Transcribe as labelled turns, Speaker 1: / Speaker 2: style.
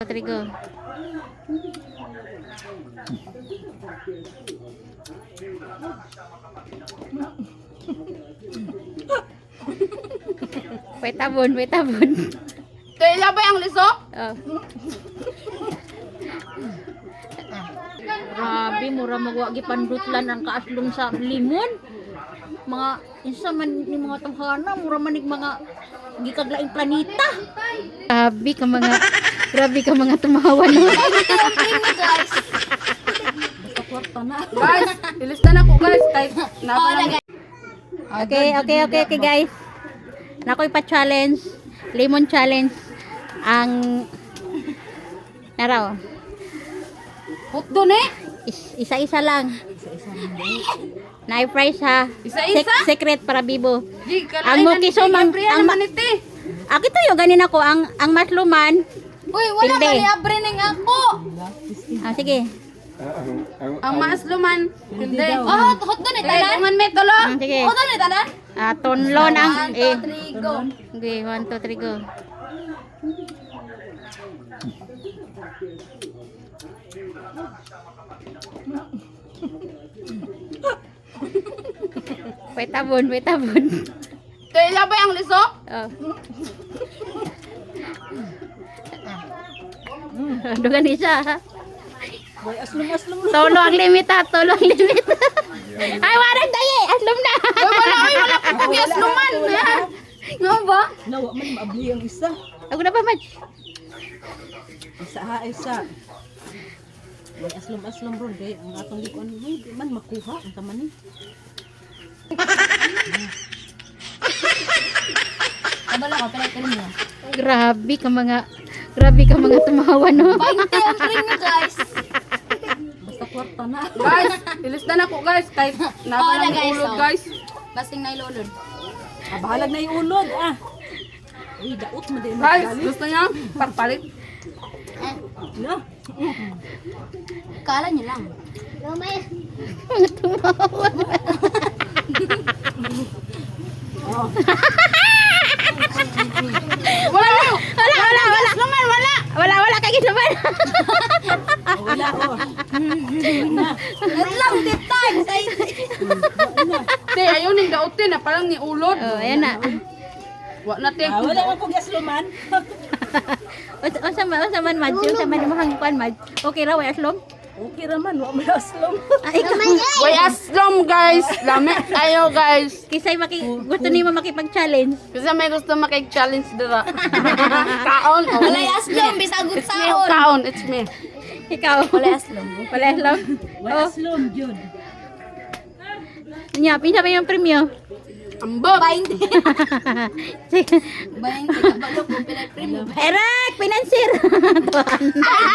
Speaker 1: Trigo. Wait tabon, wait tabon.
Speaker 2: Kaya ba yung lisok?
Speaker 1: Oh. Grabe, mura magwa gipandutlan ang kaaslong sa limon. Mga insa man ni mga tawhana, mura man ig mga gikaglaing planeta. Grabe ka mga grabe ka mga tumawa no.
Speaker 2: Guys, ilista na ko guys. Lang.
Speaker 1: Okay, okay, okay, okay guys. Nakoy pa challenge, lemon challenge ang naraw.
Speaker 2: Hot doon eh.
Speaker 1: Is- isa-isa lang. Na price ha.
Speaker 2: Isa-isa?
Speaker 1: Sec- secret para bibo.
Speaker 2: Di,
Speaker 1: Ang mukiso mang- ang
Speaker 2: ang
Speaker 1: ma-
Speaker 2: maniti.
Speaker 1: Ako to yung ganin ako ang ang masluman.
Speaker 2: Uy, wala
Speaker 1: Hindi.
Speaker 2: ba ni abrining ako?
Speaker 1: Ah, sige.
Speaker 2: Ang maasluman. Hindi. Oh, hot, hot doon eh. Talan. Tungan may tulo.
Speaker 1: Ah, sige.
Speaker 2: Hot doon eh, talan.
Speaker 1: Ah, tonlon ang
Speaker 2: One,
Speaker 1: eh.
Speaker 2: two, three, go.
Speaker 1: Okay, one, two, three, go. wait tabon, wait tabon.
Speaker 2: Kaya ba yung lisok?
Speaker 1: Oh. Dugan isa. ha? Tolo ang limit ha, tolo ang limit. Ay, warang tayo aslum na.
Speaker 2: Uy, wala, uy, wala ko kung asluman. Nga ba?
Speaker 3: Nawa man maabli ang isa.
Speaker 1: Ako na pa, Maj.
Speaker 3: Isa ha, isa. May aslom-aslom ron kay ang atong ni di man makuha ang taman ni.
Speaker 2: Kabala ko, pinagkalim mo.
Speaker 1: Grabe ka mga, grabe ka mga tumawa, no?
Speaker 2: 20 ang premium guys.
Speaker 3: Basta kwarta na.
Speaker 2: Guys, ilista na ko guys. Kahit napa
Speaker 1: Oh, guys,
Speaker 2: ulod guys.
Speaker 1: Basting na ilulod.
Speaker 3: Ah, bahalag na iulod ah. Uy, daot mo din
Speaker 2: Guys, gusto niya? Pagpalit.
Speaker 3: No.
Speaker 2: Kala niyo lang.
Speaker 1: Mga tumawa.
Speaker 2: Wala niyo!
Speaker 1: Wala, wala, wala. Naman, wala. Wala, wala kay Gisaban.
Speaker 3: Ah, wala oh.
Speaker 2: Wait lang, titay! Te, ayun yung dautin na parang ni ulod.
Speaker 1: oh, ayan na.
Speaker 2: Wa na te.
Speaker 3: Ah, wala man kog asloman.
Speaker 1: O, o, sama, o, sama, Maj. O, sama, mo hang kuan, Maj. Okay ra, way aslom.
Speaker 3: Okay ra man, wa may aslom.
Speaker 1: Ay.
Speaker 2: Way aslom guys. Lami tayo guys.
Speaker 1: Kisay maki, gusto ni mo makipag-challenge.
Speaker 2: Kasi may gusto makik-challenge dira. Kaon. oh.
Speaker 1: Walay aslom,
Speaker 2: me who kaon. It's me.
Speaker 1: Ikaw. Wala aslom. Wala aslom.
Speaker 3: Wa
Speaker 1: Oh,
Speaker 3: aslom jud.
Speaker 1: nya, pinsa ba yung premyo?
Speaker 2: Ambo.
Speaker 1: Sige. Eric, financier. Tuwan.